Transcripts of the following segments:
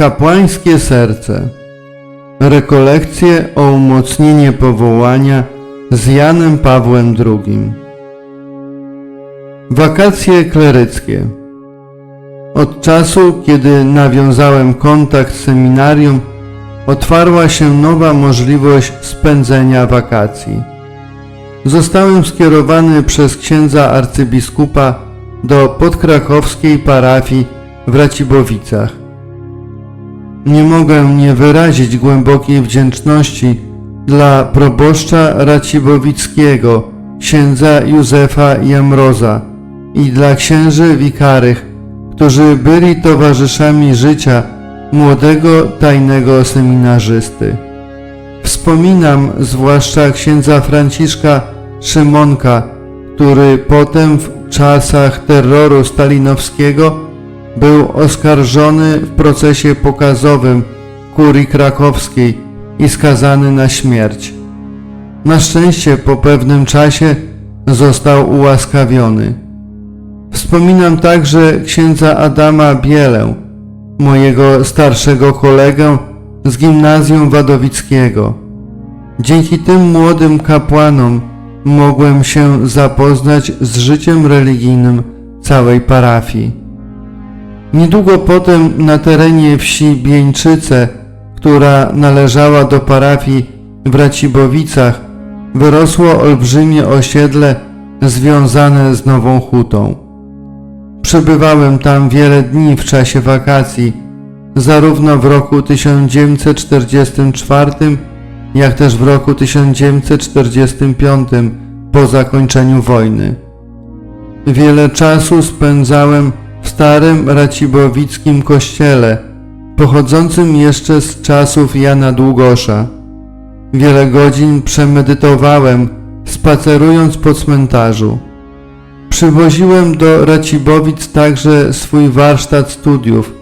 Kapłańskie serce. Rekolekcje o umocnienie powołania z Janem Pawłem II. Wakacje kleryckie. Od czasu, kiedy nawiązałem kontakt z seminarium, otwarła się nowa możliwość spędzenia wakacji. Zostałem skierowany przez księdza arcybiskupa do podkrakowskiej parafii w Racibowicach. Nie mogę nie wyrazić głębokiej wdzięczności dla proboszcza Racibowickiego, księdza Józefa Jamroza i dla księży wikarych, którzy byli towarzyszami życia młodego tajnego seminarzysty. Wspominam zwłaszcza księdza Franciszka Szymonka, który potem w czasach terroru stalinowskiego był oskarżony w procesie pokazowym kurii krakowskiej i skazany na śmierć. Na szczęście po pewnym czasie został ułaskawiony. Wspominam także księdza Adama Bielę, mojego starszego kolegę z gimnazjum wadowickiego. Dzięki tym młodym kapłanom mogłem się zapoznać z życiem religijnym całej parafii. Niedługo potem na terenie wsi Bieńczyce, która należała do parafii w Racibowicach, wyrosło olbrzymie osiedle związane z Nową Hutą. Przebywałem tam wiele dni w czasie wakacji, zarówno w roku 1944, jak też w roku 1945 po zakończeniu wojny. Wiele czasu spędzałem w starym racibowickim kościele, pochodzącym jeszcze z czasów Jana Długosza. Wiele godzin przemedytowałem, spacerując po cmentarzu. Przywoziłem do Racibowic także swój warsztat studiów,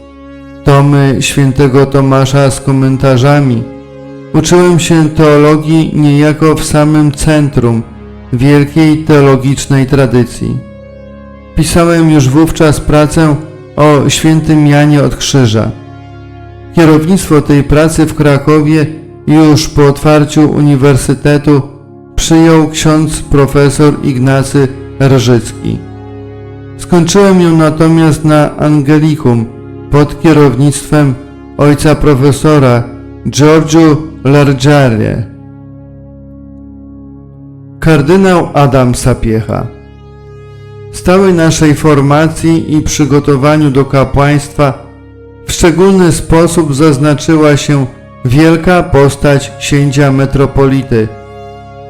tomy świętego Tomasza z komentarzami. Uczyłem się teologii niejako w samym centrum wielkiej teologicznej tradycji. Pisałem już wówczas pracę o świętym Janie od Krzyża. Kierownictwo tej pracy w Krakowie już po otwarciu uniwersytetu przyjął ksiądz profesor Ignacy Rżycki. Skończyłem ją natomiast na Angelikum pod kierownictwem ojca profesora Giorgio Largiarie. Kardynał Adam Sapiecha w całej naszej formacji i przygotowaniu do kapłaństwa w szczególny sposób zaznaczyła się wielka postać księcia metropolity,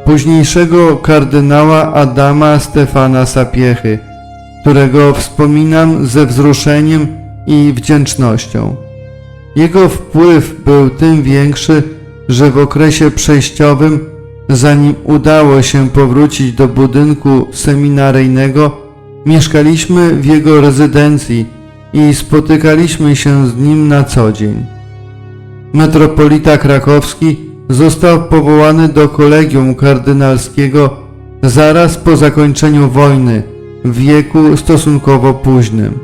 późniejszego kardynała Adama Stefana Sapiechy, którego wspominam ze wzruszeniem i wdzięcznością. Jego wpływ był tym większy, że w okresie przejściowym, zanim udało się powrócić do budynku seminaryjnego, mieszkaliśmy w jego rezydencji i spotykaliśmy się z nim na co dzień. Metropolita krakowski został powołany do kolegium kardynalskiego zaraz po zakończeniu wojny w wieku stosunkowo późnym.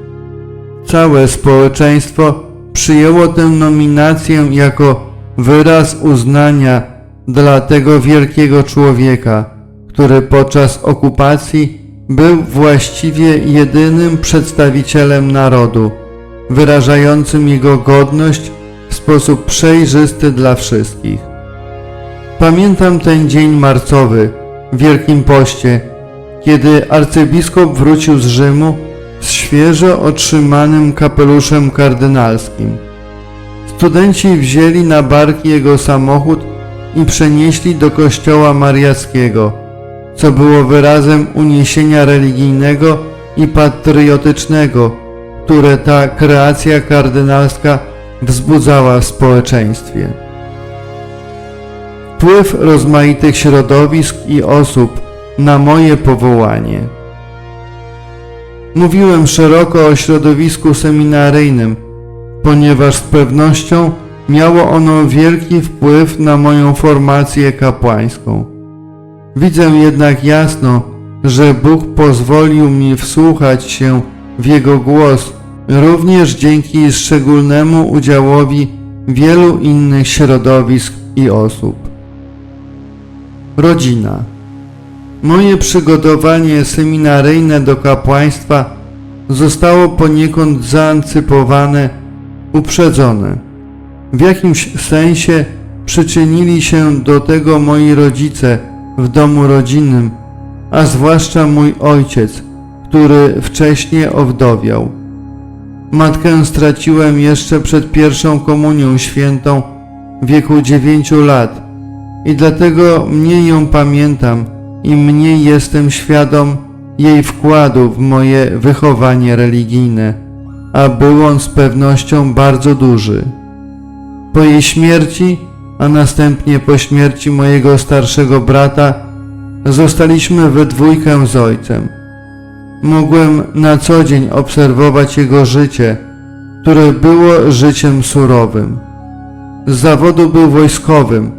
Całe społeczeństwo przyjęło tę nominację jako wyraz uznania dla tego wielkiego człowieka, który podczas okupacji był właściwie jedynym przedstawicielem narodu, wyrażającym jego godność w sposób przejrzysty dla wszystkich. Pamiętam ten dzień marcowy w Wielkim Poście, kiedy arcybiskup wrócił z Rzymu z świeżo otrzymanym kapeluszem kardynalskim. Studenci wzięli na barki jego samochód i przenieśli do kościoła mariackiego, co było wyrazem uniesienia religijnego i patriotycznego, które ta kreacja kardynalska wzbudzała w społeczeństwie. Wpływ rozmaitych środowisk i osób na moje powołanie. Mówiłem szeroko o środowisku seminaryjnym, ponieważ z pewnością miało ono wielki wpływ na moją formację kapłańską. Widzę jednak jasno, że Bóg pozwolił mi wsłuchać się w Jego głos również dzięki szczególnemu udziałowi wielu innych środowisk i osób. Rodzina. Moje przygotowanie seminaryjne do kapłaństwa zostało poniekąd zaancypowane, uprzedzone. W jakimś sensie przyczynili się do tego moi rodzice w domu rodzinnym, a zwłaszcza mój ojciec, który wcześniej owdowiał. Matkę straciłem jeszcze przed pierwszą komunią świętą w wieku dziewięciu lat i dlatego mniej ją pamiętam i mniej jestem świadom jej wkładu w moje wychowanie religijne, a był on z pewnością bardzo duży. Po jej śmierci, a następnie po śmierci mojego starszego brata, zostaliśmy we dwójkę z ojcem. Mogłem na co dzień obserwować jego życie, które było życiem surowym. Z zawodu był wojskowym,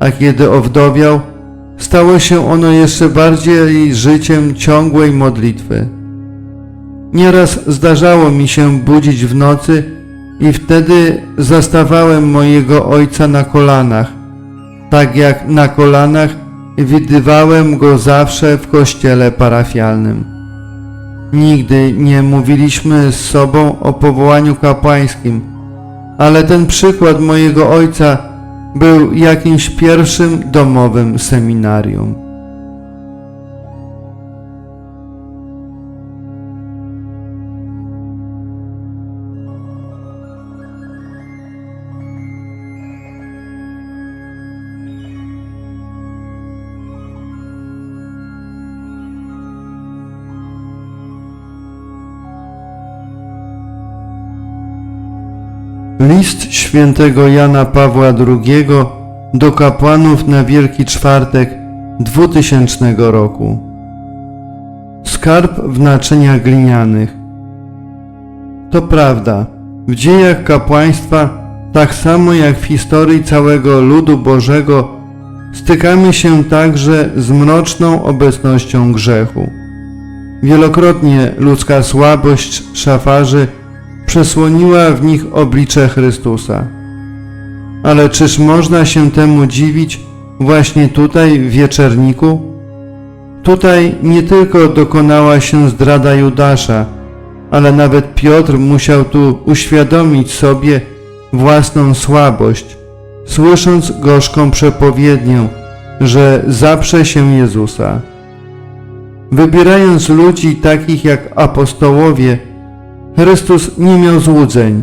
a kiedy owdowiał, stało się ono jeszcze bardziej życiem ciągłej modlitwy. Nieraz zdarzało mi się budzić w nocy i wtedy zastawałem mojego ojca na kolanach, tak jak na kolanach widywałem go zawsze w kościele parafialnym. Nigdy nie mówiliśmy z sobą o powołaniu kapłańskim, ale ten przykład mojego ojca był jakimś pierwszym domowym seminarium. List świętego Jana Pawła II do kapłanów na Wielki Czwartek 2000 roku. Skarb w naczyniach glinianych. To prawda, w dziejach kapłaństwa, tak samo jak w historii całego ludu Bożego, stykamy się także z mroczną obecnością grzechu. Wielokrotnie ludzka słabość szafarzy przesłoniła w nich oblicze Chrystusa. Ale czyż można się temu dziwić właśnie tutaj w wieczerniku? Tutaj nie tylko dokonała się zdrada Judasza, ale nawet Piotr musiał tu uświadomić sobie własną słabość, słysząc gorzką przepowiednię, że zaprze się Jezusa. Wybierając ludzi takich jak apostołowie, Chrystus nie miał złudzeń.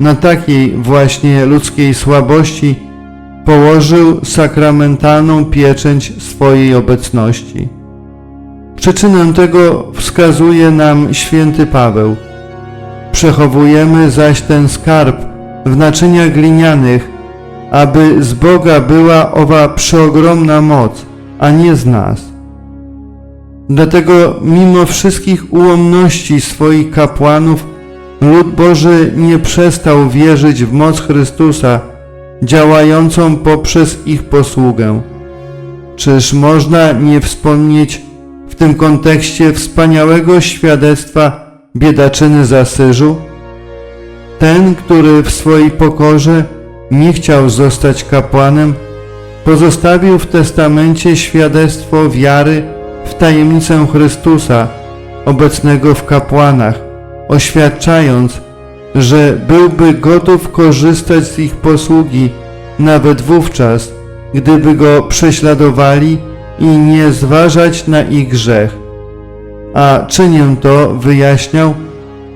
Na takiej właśnie ludzkiej słabości położył sakramentalną pieczęć swojej obecności. Przyczynę tego wskazuje nam święty Paweł. Przechowujemy zaś ten skarb w naczyniach glinianych, aby z Boga była owa przeogromna moc, a nie z nas. Dlatego mimo wszystkich ułomności swoich kapłanów, lud Boży nie przestał wierzyć w moc Chrystusa, działającą poprzez ich posługę. Czyż można nie wspomnieć w tym kontekście wspaniałego świadectwa biedaczyny z Asyżu? Ten, który w swojej pokorze nie chciał zostać kapłanem, pozostawił w testamencie świadectwo wiary w tajemnicę Chrystusa, obecnego w kapłanach, oświadczając, że byłby gotów korzystać z ich posługi nawet wówczas, gdyby go prześladowali i nie zważać na ich grzech. A czynię to, wyjaśniał,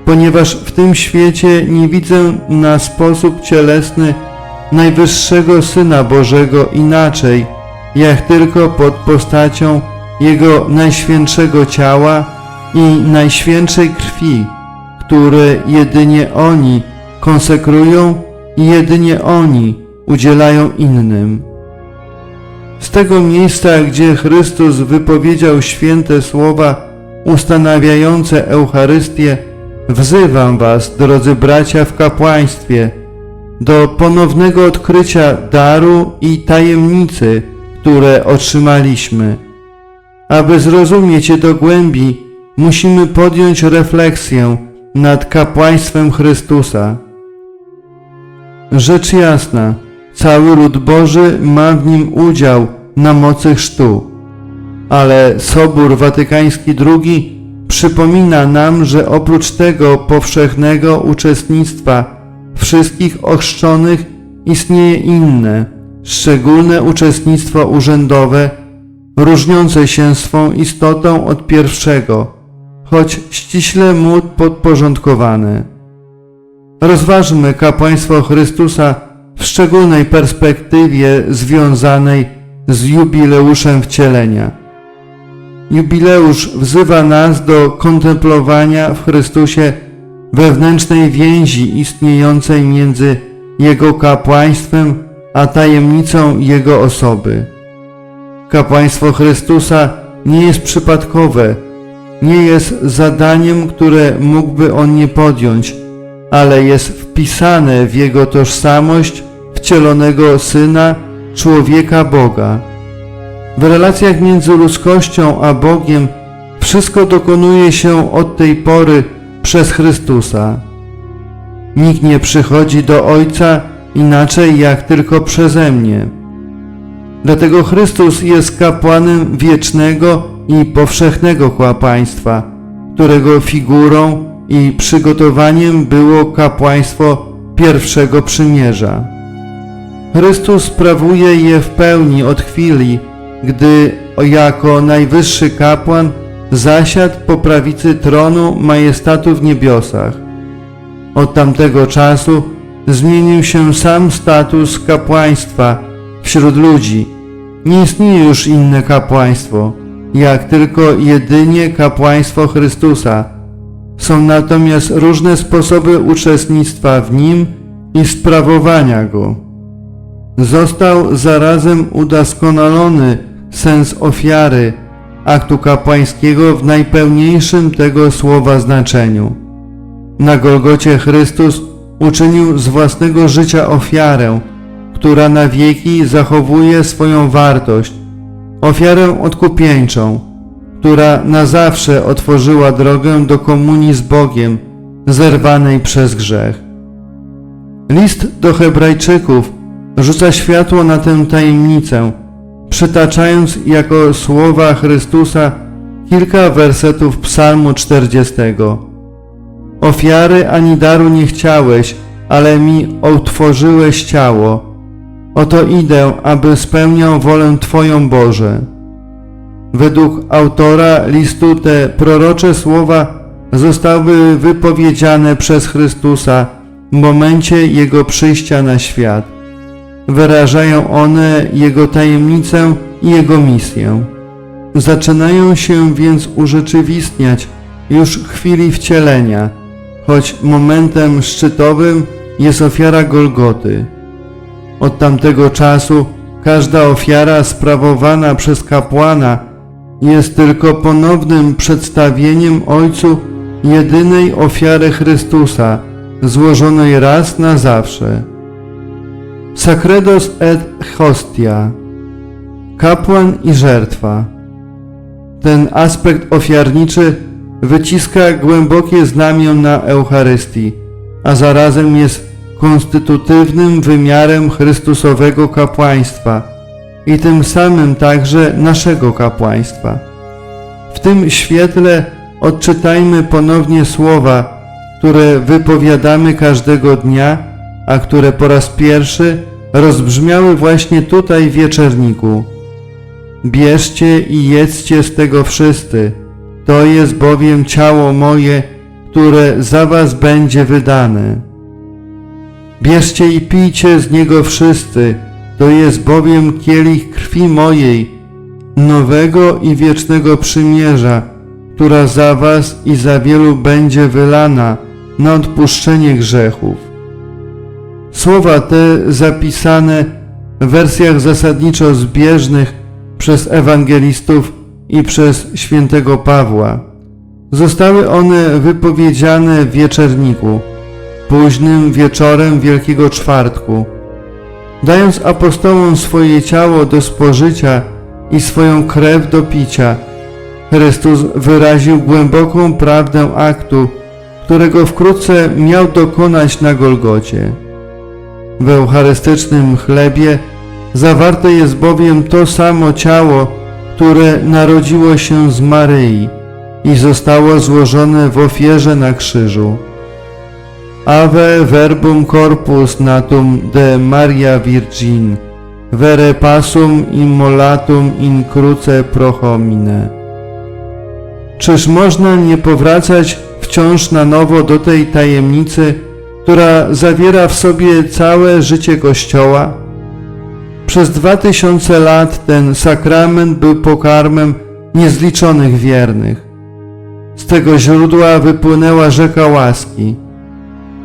ponieważ w tym świecie nie widzę na sposób cielesny najwyższego Syna Bożego inaczej, jak tylko pod postacią Jego najświętszego ciała i najświętszej krwi, które jedynie oni konsekrują i jedynie oni udzielają innym. Z tego miejsca, gdzie Chrystus wypowiedział święte słowa ustanawiające Eucharystię, wzywam Was, drodzy bracia w kapłaństwie, do ponownego odkrycia daru i tajemnicy, które otrzymaliśmy. Aby zrozumieć je do głębi, musimy podjąć refleksję nad kapłaństwem Chrystusa. Rzecz jasna, cały lud Boży ma w nim udział na mocy chrztu. Ale Sobór Watykański II przypomina nam, że oprócz tego powszechnego uczestnictwa wszystkich ochrzczonych istnieje inne, szczególne uczestnictwo urzędowe, różniące się swą istotą od pierwszego, choć ściśle mu podporządkowane. Rozważmy kapłaństwo Chrystusa w szczególnej perspektywie związanej z jubileuszem wcielenia. Jubileusz wzywa nas do kontemplowania w Chrystusie wewnętrznej więzi istniejącej między Jego kapłaństwem a tajemnicą Jego osoby. Kapłaństwo Chrystusa nie jest przypadkowe, nie jest zadaniem, które mógłby On nie podjąć, ale jest wpisane w Jego tożsamość wcielonego Syna, człowieka Boga. W relacjach między ludzkością a Bogiem wszystko dokonuje się od tej pory przez Chrystusa. Nikt nie przychodzi do Ojca inaczej jak tylko przeze mnie. Dlatego Chrystus jest kapłanem wiecznego i powszechnego kapłaństwa, którego figurą i przygotowaniem było kapłaństwo pierwszego przymierza. Chrystus sprawuje je w pełni od chwili, gdy jako najwyższy kapłan zasiadł po prawicy tronu majestatu w niebiosach. Od tamtego czasu zmienił się sam status kapłaństwa wśród ludzi. Nie istnieje już inne kapłaństwo, jak tylko jedynie kapłaństwo Chrystusa. Są natomiast różne sposoby uczestnictwa w nim i sprawowania go. Został zarazem udoskonalony sens ofiary, aktu kapłańskiego w najpełniejszym tego słowa znaczeniu. Na Golgocie Chrystus uczynił z własnego życia ofiarę, która na wieki zachowuje swoją wartość, ofiarę odkupieńczą, która na zawsze otworzyła drogę do komunii z Bogiem, zerwanej przez grzech. List do Hebrajczyków rzuca światło na tę tajemnicę, przytaczając jako słowa Chrystusa kilka wersetów Psalmu 40. Ofiary ani daru nie chciałeś, ale mi otworzyłeś ciało. Oto idę, aby spełniał wolę Twoją Boże. Według autora listu te prorocze słowa zostały wypowiedziane przez Chrystusa w momencie Jego przyjścia na świat. Wyrażają one Jego tajemnicę i Jego misję. Zaczynają się więc urzeczywistniać już w chwili wcielenia, choć momentem szczytowym jest ofiara Golgoty. Od tamtego czasu każda ofiara sprawowana przez kapłana jest tylko ponownym przedstawieniem Ojcu jedynej ofiary Chrystusa, złożonej raz na zawsze. Sacredos et hostia Kapłan i żertwa Ten aspekt ofiarniczy wyciska głębokie znamię na Eucharystii, a zarazem jest konstytutywnym wymiarem Chrystusowego kapłaństwa i tym samym także naszego kapłaństwa. W tym świetle odczytajmy ponownie słowa, które wypowiadamy każdego dnia, a które po raz pierwszy rozbrzmiały właśnie tutaj w wieczerniku. Bierzcie i jedzcie z tego wszyscy, to jest bowiem ciało moje, które za was będzie wydane. Bierzcie i pijcie z niego wszyscy, to jest bowiem kielich krwi mojej, nowego i wiecznego przymierza, która za was i za wielu będzie wylana na odpuszczenie grzechów. Słowa te zapisane w wersjach zasadniczo zbieżnych przez ewangelistów i przez świętego Pawła. Zostały one wypowiedziane w wieczerniku późnym wieczorem Wielkiego Czwartku. Dając apostołom swoje ciało do spożycia i swoją krew do picia, Chrystus wyraził głęboką prawdę aktu, którego wkrótce miał dokonać na Golgocie. W eucharystycznym chlebie zawarte jest bowiem to samo ciało, które narodziło się z Maryi i zostało złożone w ofierze na krzyżu. Ave verbum corpus natum de Maria Virgin, vere passum immolatum in cruce pro homine. Czyż można nie powracać wciąż na nowo do tej tajemnicy, która zawiera w sobie całe życie Kościoła? Przez dwa tysiące lat ten sakrament był pokarmem niezliczonych wiernych. Z tego źródła wypłynęła rzeka łaski.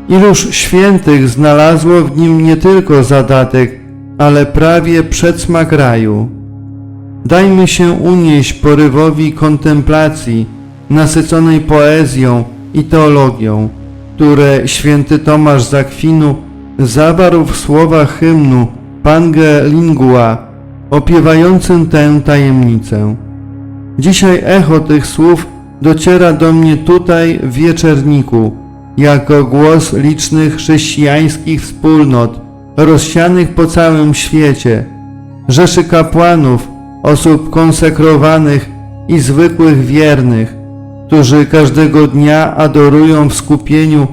Iluż świętych znalazło w nim nie tylko zadatek, ale prawie przedsmak raju. Dajmy się unieść porywowi kontemplacji, nasyconej poezją i teologią, które święty Tomasz z Akwinu zawarł w słowach hymnu Pange Lingua, opiewającym tę tajemnicę. Dzisiaj echo tych słów dociera do mnie tutaj w wieczerniku, jako głos licznych chrześcijańskich wspólnot rozsianych po całym świecie, rzeszy kapłanów, osób konsekrowanych i zwykłych wiernych, którzy każdego dnia adorują w skupieniu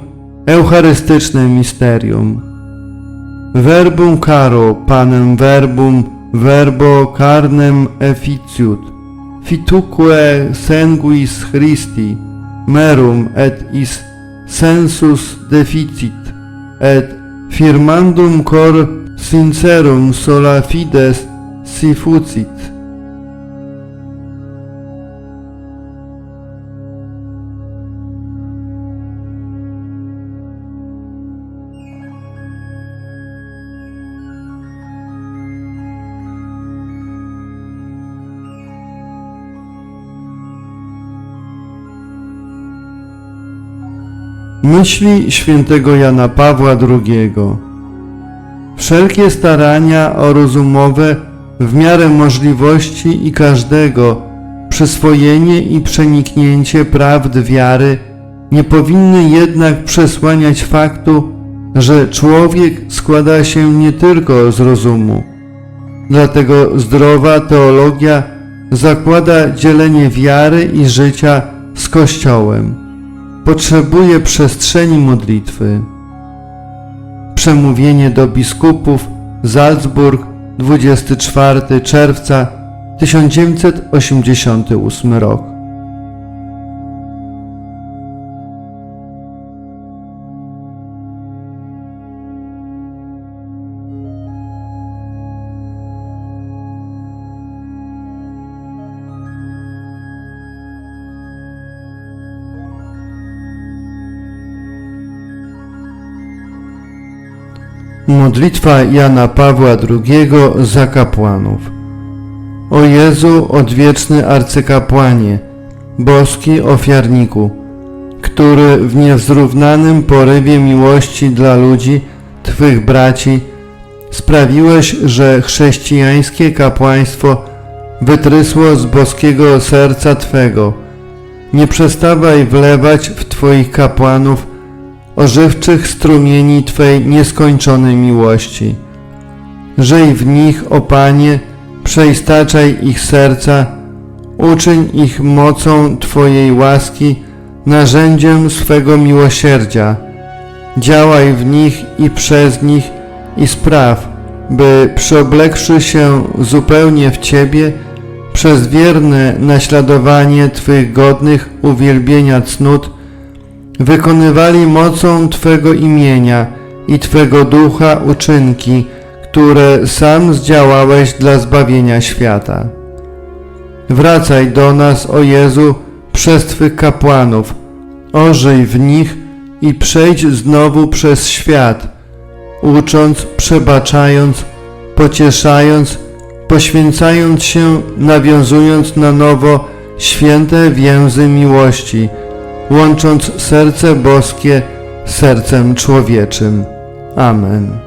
eucharystyczne misterium. Verbum caro panem verbum verbo carnem efficiut, fituque sanguis Christi, merum et is sensus deficit et firmandum cor sincerum sola fides si fucit. Myśli świętego Jana Pawła II Wszelkie starania o rozumowe w miarę możliwości i każdego przyswojenie i przeniknięcie prawd wiary nie powinny jednak przesłaniać faktu, że człowiek składa się nie tylko z rozumu. Dlatego zdrowa teologia zakłada dzielenie wiary i życia z Kościołem potrzebuje przestrzeni modlitwy. Przemówienie do biskupów Salzburg 24 czerwca 1988 rok. Modlitwa Jana Pawła II za kapłanów. O Jezu, odwieczny arcykapłanie, boski ofiarniku, który w niezrównanym porywie miłości dla ludzi, Twych braci, sprawiłeś, że chrześcijańskie kapłaństwo wytrysło z boskiego serca Twego. Nie przestawaj wlewać w Twoich kapłanów ożywczych strumieni Twej nieskończonej miłości. Żyj w nich, o Panie, przeistaczaj ich serca, uczyń ich mocą Twojej łaski, narzędziem swego miłosierdzia. Działaj w nich i przez nich i spraw, by przyoblekszy się zupełnie w Ciebie, przez wierne naśladowanie Twych godnych uwielbienia cnót, wykonywali mocą Twego imienia i Twego ducha uczynki, które sam zdziałałeś dla zbawienia świata. Wracaj do nas, o Jezu, przez Twych kapłanów, ożyj w nich i przejdź znowu przez świat, ucząc, przebaczając, pocieszając, poświęcając się, nawiązując na nowo święte więzy miłości, łącząc serce boskie sercem człowieczym. Amen.